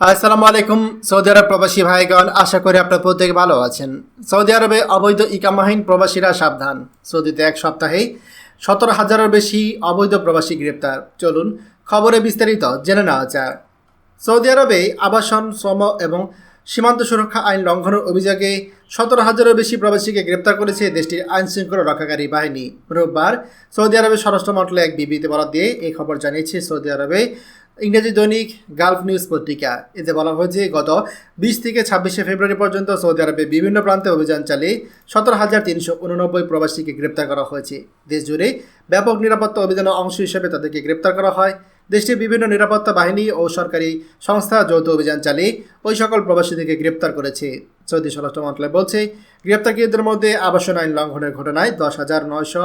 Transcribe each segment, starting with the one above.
আসসালামু আলাইকুম, সৌদি আরব প্রবাসী ভাইগণ, আশা করি আপনার প্রত্যেকে ভালো আছেন। সৌদি আরবে অবৈধ ইকামাহীন প্রবাসীরা সাবধান। সৌদিতে এক সপ্তাহে সতেরো হাজারের বেশি অবৈধ প্রবাসী গ্রেপ্তার। চলুন খবরে বিস্তারিত জেনে নেওয়া যাক। সৌদি আরবে আবাসন, শ্রম এবং সীমান্ত সুরক্ষা আইন লঙ্ঘনের অভিযোগে সতেরো হাজারের বেশি প্রবাসীকে গ্রেপ্তার করেছে দেশটির আইন শৃঙ্খলা রক্ষাকারী বাহিনী। রোববার সৌদি আরবের স্বরাষ্ট্র মন্ত্রণালয় এক বিবৃতি বরাদ দিয়ে এই খবর জানিয়েছে সৌদি আরবে ইংরেজি দৈনিক গালফ নিউজ পত্রিকা। এতে বলা হয়েছে, গত বিশ থেকে ছাব্বিশে ফেব্রুয়ারি পর্যন্ত সৌদি আরবে বিভিন্ন প্রান্তে অভিযান চালিয়ে সতেরো হাজার তিনশো উননব্বই প্রবাসীকে গ্রেপ্তার করা হয়েছে। দেশ জুড়ে ব্যাপক নিরাপত্তা অভিযানের অংশ হিসেবে তাদেরকে গ্রেপ্তার করা হয়। দেশটির বিভিন্ন নিরাপত্তা বাহিনী ও সরকারি সংস্থা যৌথ অভিযান চালিয়ে ওই সকল প্রবাসীদেরকে গ্রেপ্তার করেছে। সৌদি স্বরাষ্ট্র মন্ত্রণালয় বলছে, গ্রেপ্তারকৃতদের মধ্যে আবাসন আইন লঙ্ঘনের ঘটনায় দশ হাজার নয়শো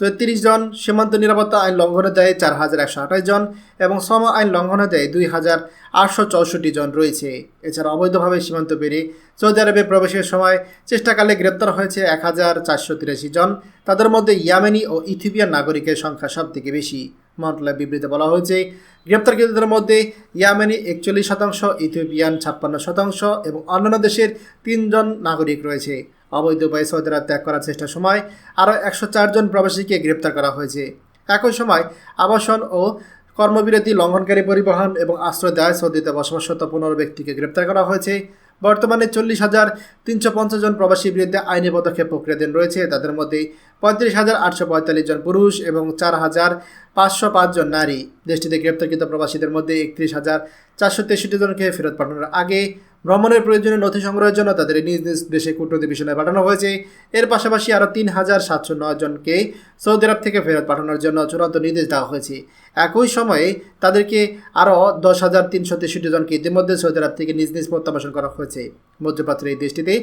তেত্রিশ জন সীমান্ত নিরাপত্তা আইন লঙ্ঘনে দেয় চার হাজার একশো আঠাশ জন এবং শ্রম আইন লঙ্ঘনে দেয় দুই হাজার আটশো চৌষট্টি জন রয়েছে। এছাড়া অবৈধভাবে সীমান্ত পেরিয়ে সৌদি আরবে প্রবেশের সময় চেষ্টাকালে গ্রেপ্তার হয়েছে এক হাজার চারশো তিরাশি জন। তাদের মধ্যে ইয়ামেনি ও ইথিওপিয়ান নাগরিকের সংখ্যা সবথেকে বেশি। মন্ত্রণালয় বিবৃতিতে বলা হয়েছে, গ্রেপ্তারকৃতদের মধ্যে ইয়ামেনি একচল্লিশ শতাংশ, ইথিওপিয়ান ছাপ্পান্ন শতাংশ এবং অন্যান্য দেশের তিনজন নাগরিক রয়েছে। অবৈধ উপায়ে সৌদি আরব ত্যাগ করার চেষ্টার সময় আরও একশো চারজন প্রবাসীকে গ্রেপ্তার করা হয়েছে। একই সময় আবাসন ও কর্মবিরতি লঙ্ঘনকারী পরিবহন এবং আশ্রয় দেয় সৌদিতে বসবাসরত পনেরো ব্যক্তিকে গ্রেপ্তার করা হয়েছে। বর্তমানে চল্লিশ হাজার তিনশো পঞ্চাশ জন প্রবাসীর বিরুদ্ধে আইনি পদক্ষেপ প্রক্রিয়াধীন রয়েছে। তাদের মধ্যে পঁয়ত্রিশ হাজার আটশো পঁয়তাল্লিশ জন পুরুষ এবং চার হাজার পাঁচশো পাঁচজন নারী। দেশটিতে গ্রেপ্তারকৃত প্রবাসীদের মধ্যে একত্রিশ হাজার চারশো তেষট্টি জনকে ফেরত পাঠানোর আগে ভ্রমণের প্রয়োজনীয় নথি সংগ্রহের জন্য তাদের নিজ নিজ দেশে কূটনৈতিক মিশনে পাঠানো হয়েছে। এর পাশাপাশি আরও তিন হাজার সাতশো নয় জনকে সৌদি আরব থেকে ফেরত পাঠানোর জন্য চূড়ান্ত নির্দেশ দেওয়া হয়েছে। একই সময়ে তাদেরকে আরও দশ হাজার তিনশো তেষট্টি জনকে ইতিমধ্যে সৌদি আরব থেকে নিজ নিজ প্রত্যাবাসন করা হয়েছে। মধ্যপ্রাচ্যের এই দেশটিতে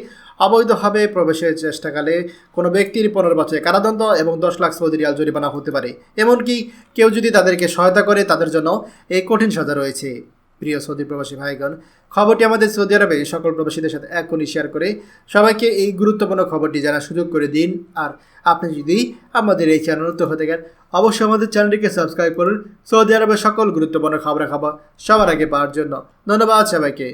অবৈধভাবে প্রবেশের চেষ্টাকালে কোনো ব্যক্তির পনেরো বছরের কারাদণ্ড এবং দশ লাখ সৌদি রিয়াল জরিমানা হতে পারে। এমনকি কেউ যদি তাদেরকে সহায়তা করে, তাদের জন্য এই কঠিন সাজা রয়েছে। প্রিয় সৌদি প্রবাসী ভাইগণ, খবরটি আমাদের সৌদি আরবে সকল প্রবাসীদের সাথে এখনই শেয়ার করে সবাইকে এই গুরুত্বপূর্ণ খবরটি জানার সুযোগ করে দিন। আর আপনি যদি আমাদের এই চ্যানেল নতুন হতে গেন অবশ্যই আমাদের চ্যানেলটিকে সাবস্ক্রাইব করুন। সৌদি আরবের সকল গুরুত্বপূর্ণ খবরাখবর সবার আগে পাওয়ার জন্য। ধন্যবাদ সবাইকে।